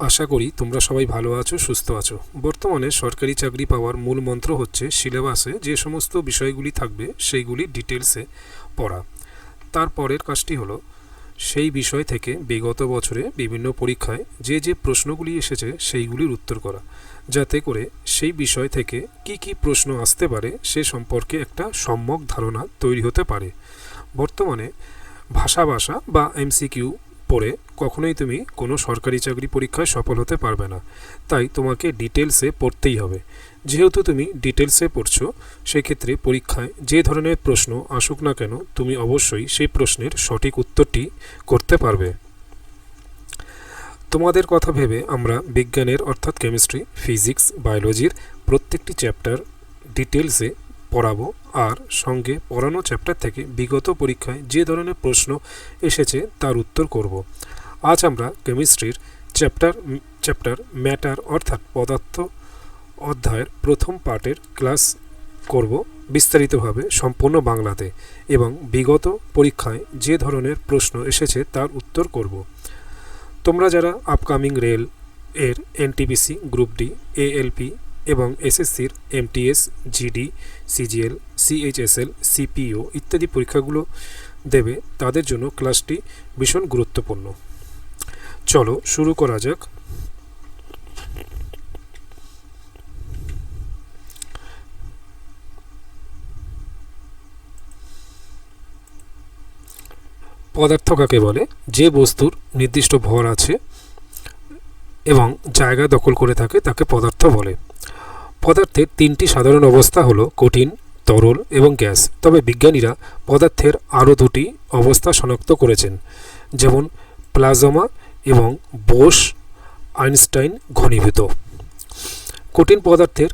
আশা করি তোমরা সবাই ভালো আছো, সুস্থ আছো। বর্তমানে সরকারি চাকরি পাওয়ার মূল মন্ত্র হচ্ছে সিলেবাসে যে সমস্ত বিষয়গুলি থাকবে সেইগুলি ডিটেলসে পড়া। তারপরের কাজটি হলো, সেই বিষয় থেকে বিগত বছরে বিভিন্ন পরীক্ষায় যে যে প্রশ্নগুলি এসেছে সেইগুলির উত্তর করা। যাতে করে সেই বিষয় থেকে কি কি প্রশ্ন আসতে পারে সে সম্পর্কে একটা সম্যক ধারণা তৈরি হতে পারে। বর্তমানে ভাষা ভাষা বা এমসিকিউ পড়ে কখনোই তুমি কোনো সরকারি চাকরি পরীক্ষায় সফল হতে পারবে না। তাই তোমাকে ডিটেলসে পড়তেই হবে। যেহেতু তুমি ডিটেলসে পড়ছো, সেক্ষেত্রে পরীক্ষায় যে ধরনের প্রশ্ন আসুক না কেন, তুমি অবশ্যই সেই প্রশ্নের সঠিক উত্তরটি করতে পারবে। তোমাদের কথা ভেবে আমরা বিজ্ঞানের, অর্থাৎ কেমিস্ট্রি ফিজিক্স বায়োলজির প্রত্যেকটি চ্যাপ্টার ডিটেলসে পড়াবো আর সঙ্গে পড়ানো চ্যাপ্টার থেকে বিগত পরীক্ষায় যে ধরনের প্রশ্ন এসেছে তার উত্তর করব। আজ আমরা কেমিস্ট্রির চ্যাপ্টার চ্যাপ্টার ম্যাটার অর্থাৎ পদার্থ অধ্যায়ের প্রথম পার্টের ক্লাস করব বিস্তারিতভাবে সম্পূর্ণ বাংলাতে এবং বিগত পরীক্ষায় যে ধরনের প্রশ্ন এসেছে তার উত্তর করব। তোমরা যারা আপকামিং রেল এর এনটিপিসি গ্রুপ ডি এএলপি এবং এসএসসির MTS, GD, CGL, CHSL CPO ইত্যাদি পরীক্ষাগুলো দেবে, তাদের জন্য ক্লাসটি ভীষণ গুরুত্বপূর্ণ। চলো শুরু করা যাক। পদার্থ কাকে বলে? যে বস্তুর নির্দিষ্ট ভর আছে এবং জায়গা দখল করে থাকে, তাকে পদার্থ বলে। পদার্থের তিনটি সাধারণ অবস্থা হলো কঠিন, তরল এবং গ্যাস। তবে বিজ্ঞানীরা পদার্থের আরও দুটি অবস্থা শনাক্ত করেছেন, যেমন প্লাজমা এবং বোস আইনস্টাইন ঘনীভূত। কঠিন পদার্থের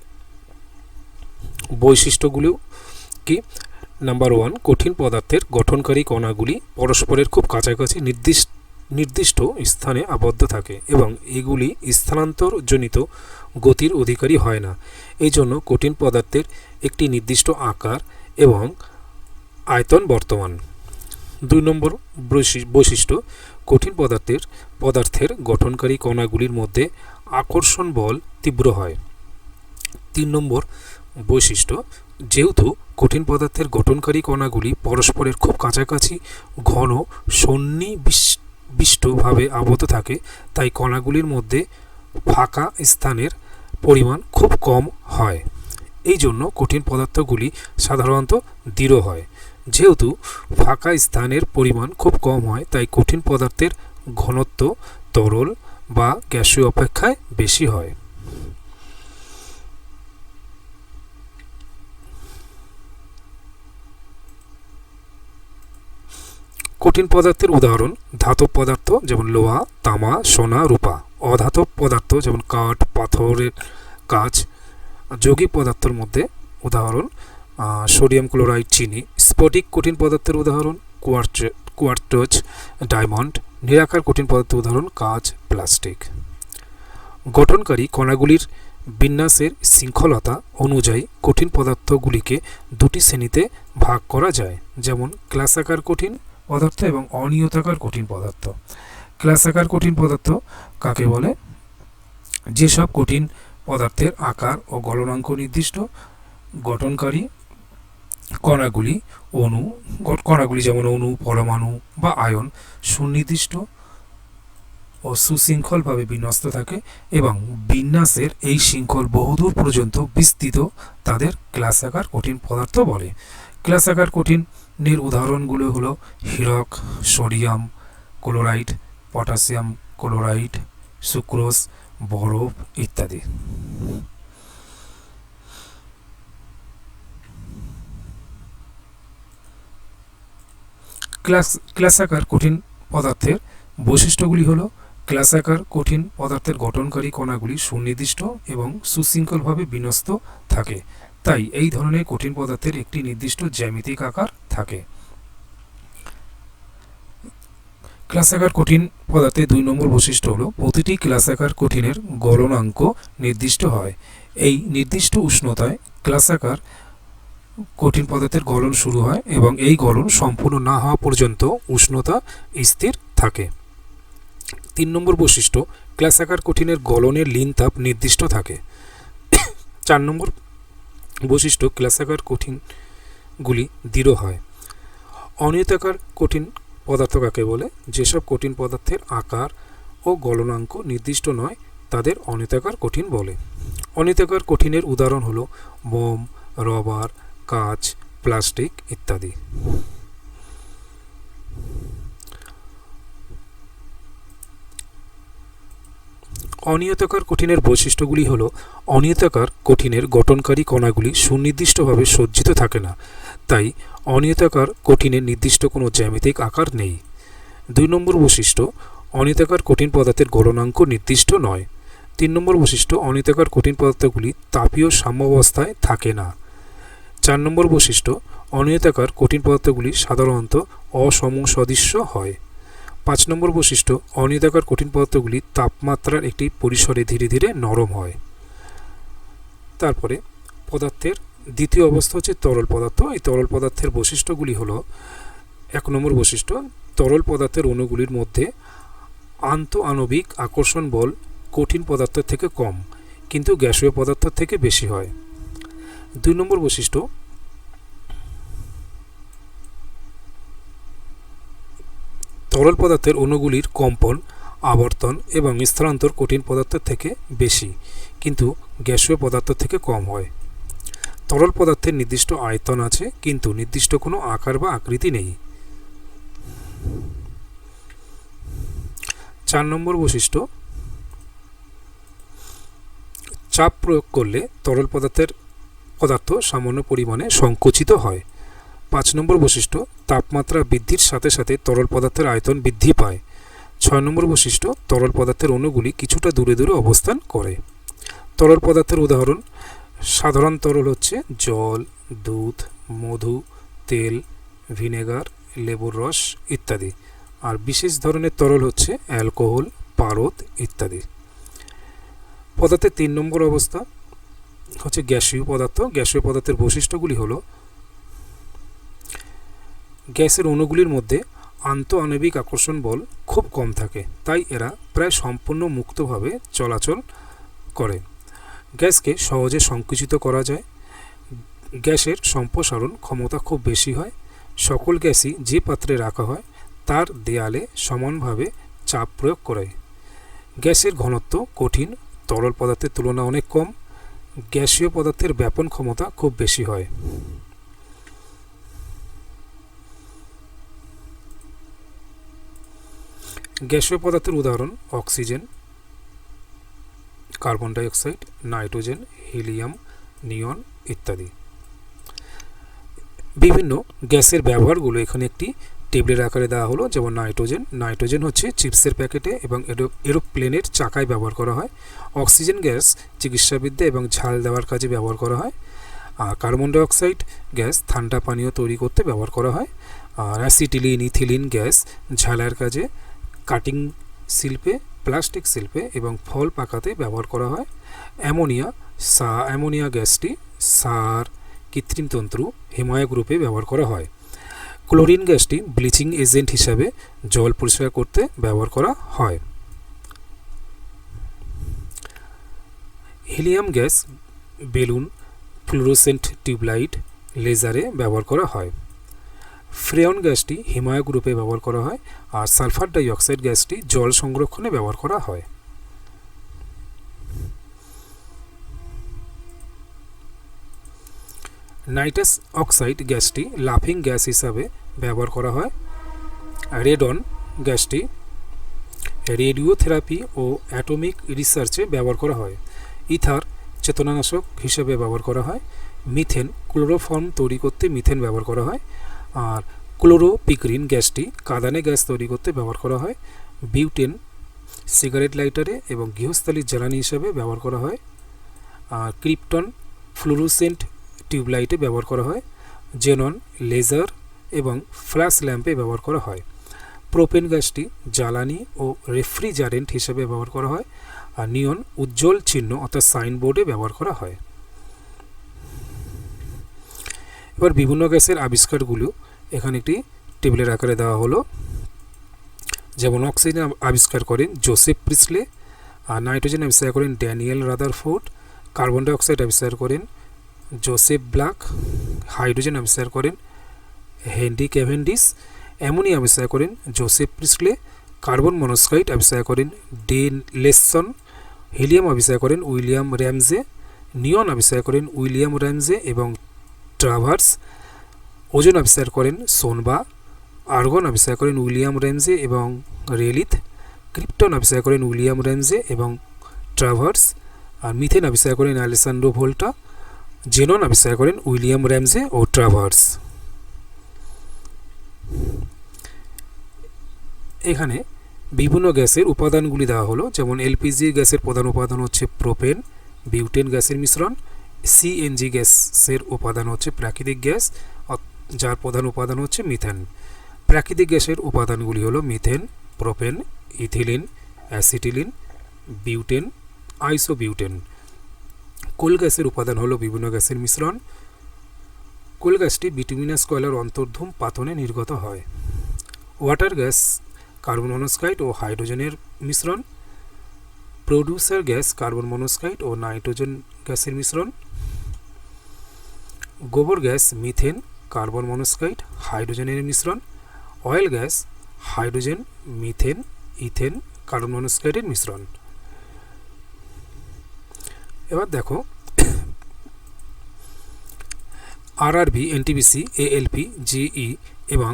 বৈশিষ্ট্যগুলো কি? নাম্বার ওয়ান, কঠিন পদার্থের গঠনকারী কণাগুলি পরস্পরের খুব কাছাকাছি নির্দিষ্ট নির্দিষ্ট স্থানে আবদ্ধ থাকে এবং এগুলি স্থানান্তরজনিত গতির অধিকারী হয় না। এই জন্য কঠিন পদার্থের একটি নির্দিষ্ট আকার এবং আয়তন বর্তমান। দুই নম্বর বৈশিষ্ট্য, কঠিন পদার্থের পদার্থের গঠনকারী কণাগুলির মধ্যে আকর্ষণ বল তীব্র হয়। তিন নম্বর বৈশিষ্ট্য, যেহেতু কঠিন পদার্থের গঠনকারী কণাগুলি পরস্পরের খুব কাছাকাছি, ঘন সন্নিবিষ্টভাবে আবদ্ধ থাকে, তাই কণাগুলির মধ্যে ফাঁকা স্থানের পরিমাণ খুব কম হয়। এই জন্য কঠিন পদার্থগুলি সাধারণত দৃঢ় হয়। যেহেতু ফাঁকা স্থানের পরিমাণ খুব কম হয়, তাই কঠিন পদার্থের ঘনত্ব, তরল বা গ্যাসীয় অপেক্ষায় বেশি হয়। কঠিন পদার্থের উদাহরণ, ধাতব পদার্থ যেমন লোহা, তামা, সোনা, রূপা। অধাতব পদার্থ যেমন কাঠ, পাথরের কাজ, যৌগিক পদার্থের মধ্যে উদাহরণ সোডিয়াম ক্লোরাইড, চিনি, স্ফটিক কঠিন পদার্থের উদাহরণ, কোয়ার্চ, কোয়ার্টজ, ডায়মন্ড, নিরাকার কঠিন পদার্থের উদাহরণ কাজ প্লাস্টিক। গঠনকারী কণাগুলির বিন্যাসের শৃঙ্খলতা অনুযায়ী কঠিন পদার্থগুলিকে দুটি শ্রেণীতে ভাগ করা যায়, যেমন ক্লাসাকার কঠিন পদার্থ এবং অনিয়তাকার কঠিন পদার্থ। ক্লাসাকার কঠিন পদার্থ কাকে বলে? যেসব কঠিন পদার্থের আকার ও গলনাঙ্ক নির্দিষ্ট, গঠনকারী কণাগুলি অণু, কণাগুলি যেমন অণু, পরমাণু বা আয়ন সুনির্দিষ্ট ও সুশৃঙ্খলভাবে বিন্যস্ত থাকে এবং বিন্যাসের এই শৃঙ্খল বহুদূর পর্যন্ত বিস্তৃত তাদের ক্লাসাকার কঠিন পদার্থ বলে। ক্লাসাকার কঠিনের উদাহরণগুলো হলো Hirak, sodium, chloride, potassium, chloride sucrose, বরফ ইত্যাদি। ক্লাস, ক্লাসাকার কঠিন পদার্থের বৈশিষ্ট্যগুলি হল, ক্লাসাকার কঠিন পদার্থের গঠনকারী কণাগুলি সুনির্দিষ্ট এবং সুশৃঙ্খলভাবে বিন্যস্ত থাকে। তাই এই ধরনের কঠিন পদার্থের একটি নির্দিষ্ট জ্যামিতিক আকার থাকে। ক্লাসাকার কঠিন পদার্থের দুই নম্বর বৈশিষ্ট্য হলো, প্রতিটি ক্লাসাকার কঠিনের গলনাঙ্ক নির্দিষ্ট হয়। এই নির্দিষ্ট উষ্ণতায় ক্লাসাকার কঠিন পদার্থের গলন শুরু হয় এবং এই গলন সম্পূর্ণ না হওয়া পর্যন্ত উষ্ণতা স্থির থাকে। তিন নম্বর বৈশিষ্ট্য, ক্লাসাকার কঠিনের গলনের লিন তাপ নির্দিষ্ট থাকে। চার নম্বর বৈশিষ্ট্য, ক্লাসাকার কঠিনগুলি দৃঢ় হয়। অনিয়তাকার কঠিন পদার্থ কাকে বলে, যেসব কঠিন পদার্থের আকার ও গলনাঙ্ক নির্দিষ্ট নয়, তাদের অনিতাকার কঠিন বলে। অনিতাকার কঠিনের উদাহরণ হলো, মোম, রবার, কাঁচ, প্লাস্টিক ইত্যাদি। অনিয়তাকার কঠিনের বৈশিষ্ট্যগুলি হল, অনিয়তাকার কঠিনের গঠনকারী কণাগুলি সুনির্দিষ্টভাবে সজ্জিত থাকে না, তাই অনিয়তাকার কঠিনের নির্দিষ্ট কোনো জ্যামিতিক আকার নেই। দুই নম্বর বৈশিষ্ট্য অনিতাকার কঠিন পদার্থের গলনাঙ্ক নির্দিষ্ট নয়। তিন নম্বর বৈশিষ্ট্য, অনিয়তাকার কঠিন পদার্থগুলি তাপীয় সাম্যাবস্থায় থাকে না। চার নম্বর বৈশিষ্ট্য, অনিয়তাকার কঠিন পদার্থগুলি সাধারণত অসমসদৃশ্য হয়। পাঁচ নম্বর বৈশিষ্ট্য অনিদাকার কঠিন পদার্থগুলি তাপমাত্রার একটি পরিসরে ধীরে ধীরে নরম হয়। তারপরে, পদার্থের দ্বিতীয় অবস্থা হচ্ছে তরল পদার্থ। এই তরল পদার্থের বৈশিষ্ট্যগুলি হলো, এক নম্বর বৈশিষ্ট্য, তরল পদার্থের অণুগুলির মধ্যে আন্ত আণবিক আকর্ষণ বল কঠিন পদার্থের থেকে কম, কিন্তু গ্যাসীয় পদার্থ থেকে বেশি হয়। দুই নম্বর বৈশিষ্ট্য তরল পদার্থের অণুগুলির কম্পন, আবর্তন এবং স্থানান্তর কঠিন পদার্থের থেকে বেশি, কিন্তু গ্যাসীয় পদার্থ থেকে কম হয়। তরল পদার্থের নির্দিষ্ট আয়তন আছে, কিন্তু নির্দিষ্ট কোনো আকার বা আকৃতি নেই। চার নম্বর বৈশিষ্ট্য, চাপ প্রয়োগ করলে তরল পদার্থের পদার্থ সামান্য পরিমাণে সংকুচিত হয়। পাঁচ নম্বর বৈশিষ্ট্য, তাপমাত্রা বৃদ্ধির সাথে সাথে তরল পদার্থের আয়তন বৃদ্ধি পায়। ছয় নম্বর বৈশিষ্ট্য, তরল পদার্থের অণুগুলি কিছুটা দূরে দূরে অবস্থান করে। তরল পদার্থের উদাহরণ, সাধারণ তরল হচ্ছে জল, দুধ, মধু, তেল, ভিনেগার, লেবুর রস ইত্যাদি। আর বিশেষ ধরনের তরল হচ্ছে অ্যালকোহল, পারদ ইত্যাদি। পদার্থের তিন নম্বর অবস্থা হচ্ছে গ্যাসীয় পদার্থ। গ্যাসীয় পদার্থের বৈশিষ্ট্যগুলি হলো গ্যাসের অণুগুলির মধ্যে আন্ত আণবিক আকর্ষণ বল খুব কম থাকে, তাই এরা প্রায় সম্পূর্ণ মুক্তভাবে চলাচল করে। গ্যাসকে সহজে সংকুচিত করা যায়। গ্যাসের সম্প্রসারণ ক্ষমতা খুব বেশি হয়। সকল গ্যাসই যে পাত্রে রাখা হয়, তার দেয়ালে সমানভাবে চাপ প্রয়োগ করে। গ্যাসের ঘনত্ব কঠিন, তরল পদার্থের তুলনায় অনেক কম। গ্যাসীয় পদার্থের ব্যাপন ক্ষমতা খুব বেশি হয়। গ্যাসীয় পদার্থের উদাহরণ, oxygen, carbon dioxide, nitrogen, helium, neon ইত্যাদি। বিভিন্ন গ্যাসের ব্যবহারগুলো এখানে একটি টেবিলের আকারে দেওয়া হলো, যেমন নাইট্রোজেন। নাইট্রোজেন হচ্ছে চিপসের প্যাকেটে এবং এরোপ্লেনের চাকায় ব্যবহার করা হয়। অক্সিজেন গ্যাস চিকিৎসাবিদ্যা এবং ঝাল দেওয়ার কাজে ব্যবহার করা হয়। আর কার্বন ডাইঅক্সাইড গ্যাস ঠান্ডা পানীয় তৈরি করতে ব্যবহার করা হয়। আর অ্যাসিটিলিন, ইথিলিন গ্যাস ঝালার কাজে কাটিং শিল্পে, প্লাস্টিক শিল্পে এবং ফল পাকাতে ব্যবহার করা হয়। অ্যামোনিয়া, সা, অ্যামোনিয়া গ্যাসটি সার, কৃত্রিম তন্তু, হিমায়ক রূপে ব্যবহার করা হয়। ক্লোরিন গ্যাসটি ব্লিচিং এজেন্ট হিসাবে জল পরিষ্কার করতে ব্যবহার করা হয়। Helium gas balloon, fluorescent tubelight, লেজারে ব্যবহার করা হয়। ফ্রেয়ন গ্যাসটি হিমায়ক রূপে ব্যবহার করা হয় আর সালফার ডাইঅক্সাইড গ্যাসটি জল সংরক্ষণে ব্যবহার করা হয়। নাইট্রাস অক্সাইড গ্যাসটি লাফিং গ্যাস হিসাবে ব্যবহার করা হয়। রেডন গ্যাসটি রেডিওথেরাপি ও অ্যাটমিক রিসার্চে ব্যবহার করা হয়। ইথার চেতনানাশক হিসেবে ব্যবহার করা হয়। মিথেন ক্লোরোফর্ম তৈরি করতে মিথেন ব্যবহার করা হয়। আর ক্লোরোপিকরিন গ্যাসটি কাদানে গ্যাস তৈরি করতে ব্যবহার করা হয়, বিউটেন সিগারেট লাইটারে এবং গৃহস্থালির জ্বালানি হিসাবে ব্যবহার করা হয়, আর ক্রিপ্টন ফ্লুরোসেন্ট টিউবলাইটে ব্যবহার করা হয়, জেনন লেজার এবং ফ্ল্যাশ ল্যাম্পে ব্যবহার করা হয়। প্রোপেন গ্যাসটি জ্বালানি ও রেফ্রিজারেন্ট হিসেবে ব্যবহার করা হয়, আর নিয়ন উজ্জ্বল চিহ্ন অর্থাৎ সাইনবোর্ডে ব্যবহার করা হয়। এবার বিভিন্ন গ্যাসের আবিষ্কারগুলো এখানে একটি টেবিলের আকারে দেওয়া হলো। যেমন অক্সিজেন আবিষ্কার করেন জোসেফ প্রিসলে, আর নাইট্রোজেন আবিষ্কার করেন Daniel ruther Rutherford, carbon dioxide আবিষ্কার করেন জোসেফ ব্ল্যাক, হাইড্রোজেন আবিষ্কার করেন হেনরি ক্যাভেন্ডিস অ্যামোনিয়া আবিষ্কার করেন জোসেফ প্রিসলে, কার্বন মনোক্সাইড আবিষ্কার করেন ডে লেসন, হিলিয়াম আবিষ্কার করেন উইলিয়াম র্যামজে, নিয়ন আবিষ্কার করেন উইলিয়াম র্যামজে এবং ট্রাভার্স, ওজন আবিষ্কার করেন সোনবা, আর্গন আবিষ্কার করেন উইলিয়াম র্যামজে এবং রেলিথ, ক্রিপ্টন আবিষ্কার করেন উইলিয়াম র্যামজে এবং ট্রাভার্স, আর মিথেন আবিষ্কার করেন আলেসান্ড্রো ভোল্টা, জেনন আবিষ্কার করেন উইলিয়াম র্যামজে ও ট্রাভার্স। এখানে বিভিন্ন গ্যাসের উপাদানগুলি দেওয়া হলো, যেমন এলপিজি গ্যাসের প্রধান উপাদান হচ্ছে প্রোপেন, বিউটেন গ্যাসের মিশ্রণ সিএনজি গ্যাসের উপাদান হচ্ছে প্রাকৃতিক গ্যাস যার প্রধান উপাদান হচ্ছে মিথেন। প্রাকৃতিক গ্যাসের উপাদানগুলি হলো methane, propane, ethylene, acetylene, butane, isobutane. Coal gas উপাদান হলো বিভিন্ন গ্যাসের মিশ্রণ। কোল গ্যাসটি বিটুমিনাস কয়লার অন্তর্ধূম পাতনে নির্গত হয়। ওয়াটার গ্যাস কার্বন মনোক্সাইড ও হাইড্রোজেনের মিশ্রণ। প্রডিউসার গ্যাস, কার্বন মনোক্সাইড ও নাইট্রোজেন গ্যাসের মিশ্রণ। গোবর গ্যাস, মিথেন, কার্বন মনোক্সাইড, হাইড্রোজেনের মিশ্রণ। Oil gas, hydrogen, methane, ethane, carbon মনোক্সাইডের মিশ্রণ। এবার দেখো, আরআরবি এনটিবিসি এএলপি, জিই এবং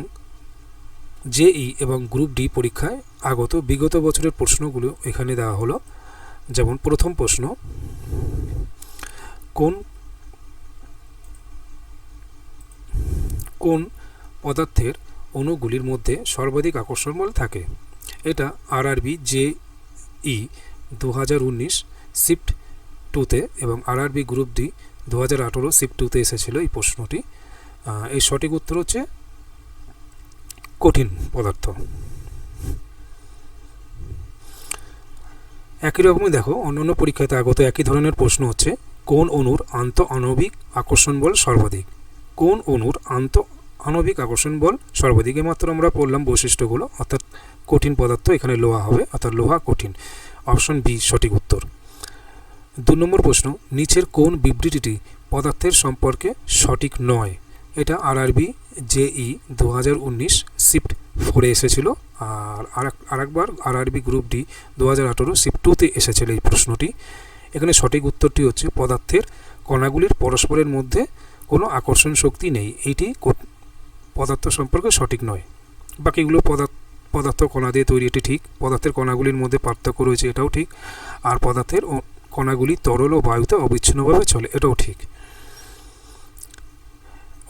জেই এবং গ্রুপ ডি পরীক্ষায় আগত বিগত বছরের প্রশ্নগুলো এখানে দেওয়া হলো। যেমন প্রথম প্রশ্ন, কোন কোন পদার্থের অণুগুলির মধ্যে সর্বাধিক আকর্ষণ বল থাকে? এটা আরআরবি জে ই দু হাজার উনিশ শিফট টুতে এবং আরআরবি গ্রুপ ডি দু হাজার আঠেরো শিফট টুতে এসেছিল এই প্রশ্নটি। এই সঠিক উত্তর হচ্ছে কঠিন পদার্থ। একই রকমই দেখো, অন্যান্য পরীক্ষাতে আগত একই ধরনের প্রশ্ন হচ্ছে, কোন অণুর আন্ত আণবিক আকর্ষণ বল সর্বাধিক? কোন অণুর আন্ত আণবিক আকর্ষণ বল সর্বাধিক? মাত্র আমরা পড়লাম বৈশিষ্ট্যগুলো, অর্থাৎ কঠিন পদার্থ এখানে লোহা হবে, অর্থাৎ লোহা কঠিন। অপশন বি, সঠিক উত্তর। দু নম্বর প্রশ্ন, নিচের কোন বিবৃতিটি পদার্থের সম্পর্কে সঠিক নয়? এটা আরআরবি জেই দু হাজার উনিশ শিফট ফোরে এসেছিল। আর আর আরেকবার আরআরবি গ্রুপ ডি দু হাজার আঠেরো শিফট টুতে এসেছিল এই প্রশ্নটি। এখানে সঠিক উত্তরটি হচ্ছে পদার্থের কণাগুলির পরস্পরের মধ্যে কোনো আকর্ষণ শক্তি নেই। এইটি পদার্থ সম্পর্কে সঠিক নয়। বাকিগুলো পদার্থ পদার্থ কণা দিয়ে তৈরি, এটি ঠিক। পদার্থের কণাগুলির মধ্যে পার্থক্য রয়েছে, এটাও ঠিক। আর পদার্থের কণাগুলি তরল ও বায়ুতে অবিচ্ছিন্নভাবে চলে, এটাও ঠিক।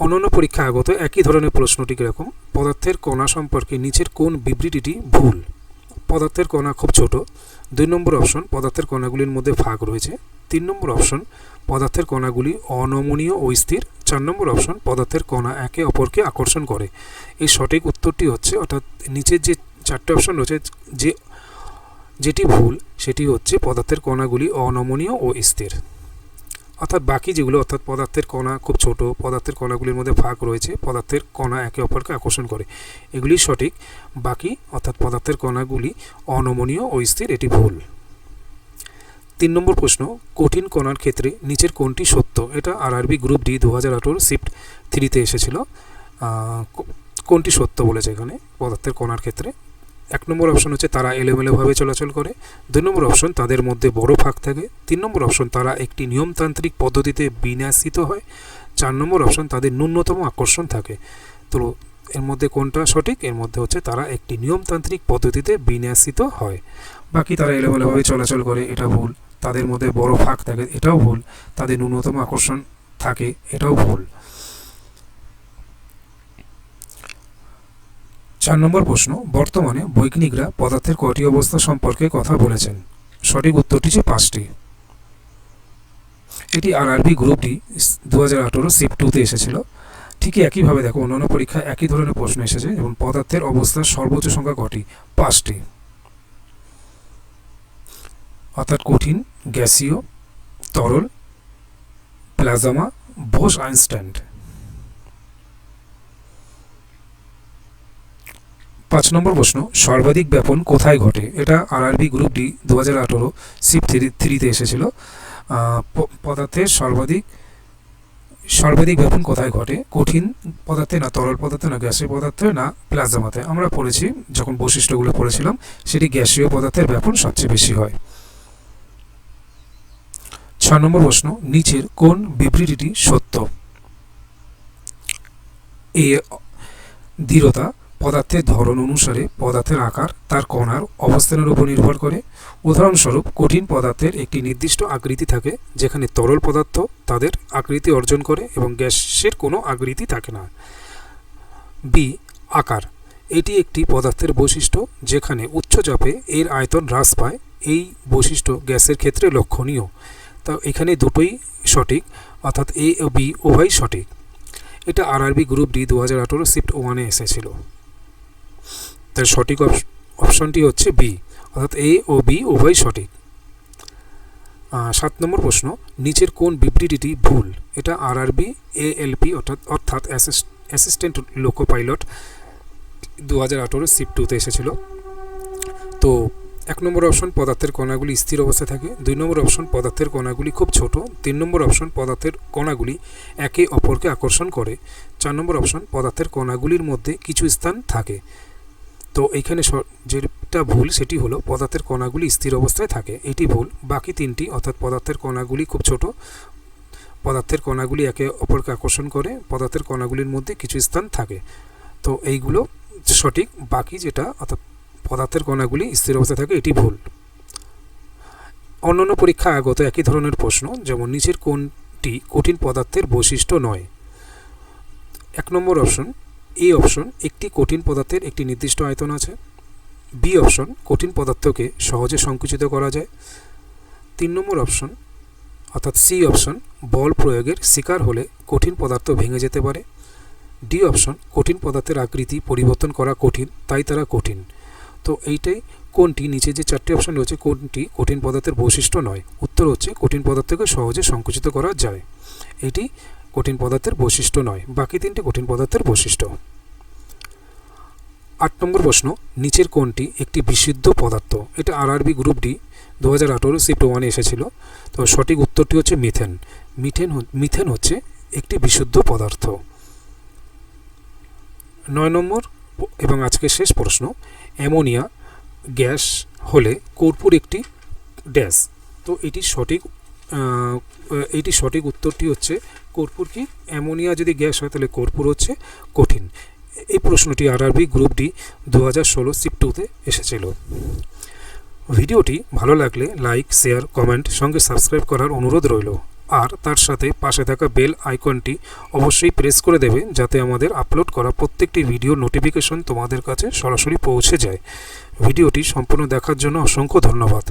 অন্যান্য পরীক্ষা আগত একই ধরনের প্রশ্নটি কীরকম? পদার্থের কণা সম্পর্কে নিচের কোন বিবৃতিটি ভুল? পদার্থের কণা খুব ছোট। দুই নম্বর অপশন, পদার্থের কণাগুলির মধ্যে ভাগ রয়েছে। তিন নম্বর অপশন, পদার্থের কণাগুলি অনমনীয় ও স্থির। চার নম্বর অপশন, পদার্থের কণা একে অপরকে আকর্ষণ করে। এই সঠিক উত্তরটি হচ্ছে, অর্থাৎ নিচের যে চারটে অপশন রয়েছে, যে, যেটি ভুল, সেটি হচ্ছে পদার্থের কণাগুলি অনমনীয় ও স্থির। অর্থাৎ বাকি যেগুলো অর্থাৎ পদার্থের কণা খুব ছোট, পদার্থের কণাগুলির মধ্যে ফাঁক রয়েছে, পদার্থের কণা একে অপরকে আকর্ষণ করে। এগুলি সঠিক, বাকি অর্থাৎ পদার্থের কণাগুলি অনমনীয় ও স্থির, এটি ভুল। তিন নম্বর প্রশ্ন, কঠিন কণার ক্ষেত্রে নিচের কোনটি সত্য? এটা আর আরআরবি গ্রুপ ডি দু হাজার আঠেরো শিফট থ্রিতে এসেছিল। কোনটি সত্য বলেছে এখানে? পদার্থের কণার ক্ষেত্রে। এক নম্বর অপশন হচ্ছে তারা এলোমেলোভাবে চলাচল করে। দুই নম্বর অপশন তাদের মধ্যে বড় ফাঁক থাকে। তিন নম্বর অপশন তারা একটি নিয়মতান্ত্রিক পদ্ধতিতে বিন্যাসিত হয়। চার নম্বর অপশন তাদের ন্যূনতম আকর্ষণ থাকে। তো এর মধ্যে কোনটা সঠিক? এর মধ্যে হচ্ছে তারা একটি নিয়মতান্ত্রিক পদ্ধতিতে বিন্যাসিত হয়। বাকি তারা এলোমেলোভাবে চলাচল করে এটা ভুল। তাদের মধ্যে বড় ফাঁক থাকে, এটাও ভুল। তাদের ন্যূনতম আকর্ষণ থাকে, এটাও ভুল। চার নম্বর প্রশ্ন, বর্তমানে বৈজ্ঞানিকরা পদার্থের কটি অবস্থা সম্পর্কে কথা বলেছেন? সঠিক উত্তরটি হচ্ছে পাঁচটি। এটি আরআরবি গ্রুপটি দু হাজার আঠেরো সিপ টুতে এসেছিল। ঠিকই একইভাবে দেখো, অন্যান্য পরীক্ষায় একই ধরনের প্রশ্ন এসেছে এবং পদার্থের অবস্থার সর্বোচ্চ সংখ্যা কটি? পাঁচটি। অর্থাৎ কঠিন, গ্যাসীয়, তরল, প্লাজমা, বোস আইনস্ট্যান্ড পাঁচ নম্বর প্রশ্ন, সর্বাধিক ব্যাপন কোথায় ঘটে? এটা আরআরবি গ্রুপ ডি দু হাজার আঠেরো সিপ থ্রি, থ্রিতে এসেছিল। পদার্থের সর্বাধিক সর্বাধিক ব্যাপন কোথায় ঘটে? কঠিন পদার্থে না তরল পদার্থে না গ্যাসীয় পদার্থে না প্লাজমাতে? আমরা পড়েছি, যখন বৈশিষ্ট্যগুলো পড়েছিলাম, সেটি গ্যাসীয় পদার্থের ব্যাপন সবচেয়ে বেশি হয়। ছ নম্বর প্রশ্ন, নিচের কোন বিবৃতিটি সত্য? এ দৃঢ়তা পদার্থের ধরন অনুসারে পদার্থের আকার, তার কণার অবস্থানের উপর নির্ভর করে। উদাহরণস্বরূপ, কঠিন পদার্থের একটি নির্দিষ্ট আকৃতি থাকে, যেখানে তরল পদার্থ তাদের আকৃতি অর্জন করে এবং গ্যাসের কোনো আকৃতি থাকে না। বি আকার। এটি একটি পদার্থের বৈশিষ্ট্য, যেখানে উচ্চ চাপে এর আয়তন হ্রাস পায়। এই বৈশিষ্ট্য গ্যাসের ক্ষেত্রে লক্ষণীয়। তা এখানে দুটোই সঠিক, অর্থাৎ এ ও বি উভয় সঠিক। এটা আরআরবি গ্রুপ ডি দু হাজার আঠেরো শিফট ওয়ানে এসেছিল। তার সঠিক অপশ- অপশনটি হচ্ছে বি। অর্থাৎ এ ও বি উভয় সঠিক। সাত নম্বর প্রশ্ন, নিচের কোন বিবৃতিটি ভুল? এটা আর আরআরবি, এএলপি অর্থাৎ অর্থাৎ অ্যাসিস্ট্যান্ট লোকো পাইলট দু হাজার আঠেরো শিফট টুতে এসেছিল। তো এক নম্বর অপশন, পদার্থের কণাগুলি স্থির অবস্থায় থাকে। দুই নম্বর অপশন, পদার্থের কণাগুলি খুব ছোট। তিন নম্বর অপশন, পদার্থের কণাগুলি একে অপরকে আকর্ষণ করে। চার নম্বর অপশন, পদার্থের কণাগুলির মধ্যে কিছু স্থান থাকে। তো এইখানে যেটা ভুল সেটি হলো পদার্থের কণাগুলি স্থির অবস্থায় থাকে। এটি ভুল। বাকি তিনটি, অর্থাৎ পদার্থের কণাগুলি খুব ছোট। পদার্থের কণাগুলি একে অপরকে আকর্ষণ করে। পদার্থের কণাগুলির মধ্যে কিছু স্থান থাকে। তো এইগুলো সঠিক। বাকি যেটা, অর্থাৎ পদার্থের কণাগুলি স্থির অবস্থায় থাকে, এটি ভুল। অন্যান্য পরীক্ষা আগত একই ধরনের প্রশ্ন, যেমন নিচের কোনটি কঠিন পদার্থের বৈশিষ্ট্য নয়? এক নম্বর অপশন এ অপশন একটি কঠিন পদার্থের একটি নির্দিষ্ট আয়তন আছে। বি অপশন কঠিন পদার্থকে সহজে সংকুচিত করা যায়। তিন নম্বর অপশন অর্থাৎ সি অপশন বল প্রয়োগের শিকার হলে কঠিন পদার্থ ভেঙে যেতে পারে। ডি অপশন কঠিন পদার্থের আকৃতি পরিবর্তন করা কঠিন, তাই তারা কঠিন। তো এইটাই কোনটি, নিচে যে চারটি অপশন রয়েছে, কোনটি কঠিন পদার্থের বৈশিষ্ট্য নয়। উত্তর হচ্ছে কঠিন পদার্থকে সহজে সংকুচিত করা যায়। এটি কঠিন পদার্থের বৈশিষ্ট্য নয়, বাকি তিনটি কঠিন পদার্থের বৈশিষ্ট্য। আট নম্বর প্রশ্ন, নিচের কোনটি একটি বিশুদ্ধ পদার্থ। এটা আরআরবি গ্রুপ ডি দু হাজার আঠারো শিফট ওয়ানে এসেছিল। তো সঠিক উত্তরটি হচ্ছে মিথেন। মিথেন মিথেন হচ্ছে একটি বিশুদ্ধ পদার্থ। নয় নম্বর এবং আজকের শেষ প্রশ্ন, অ্যামোনিয়া গ্যাস হলে কর্পূর একটি ড্যাশ। তো এটি সঠিক এটি সঠিক উত্তরটি হচ্ছে কর্পূর কি? অ্যামোনিয়া যদি গ্যাস হয় তাহলে কর্পূর হচ্ছে কঠিন। এই প্রশ্নটি আরআরবি গ্রুপ ডি দু হাজার ষোলো সিপ টুতে এসেছিল। ভিডিওটি ভালো লাগলে লাইক শেয়ার কমেন্ট সঙ্গে সাবস্ক্রাইব করার অনুরোধ রইল। আর তার সাথে পাশে থাকা বেল আইকনটি অবশ্যই প্রেস করে দেবে যাতে আমাদের আপলোড করা প্রত্যেকটি ভিডিও নোটিফিকেশন তোমাদের কাছে সরাসরি পৌঁছে যায়। ভিডিওটি সম্পূর্ণ দেখার জন্য অসংখ্য ধন্যবাদ।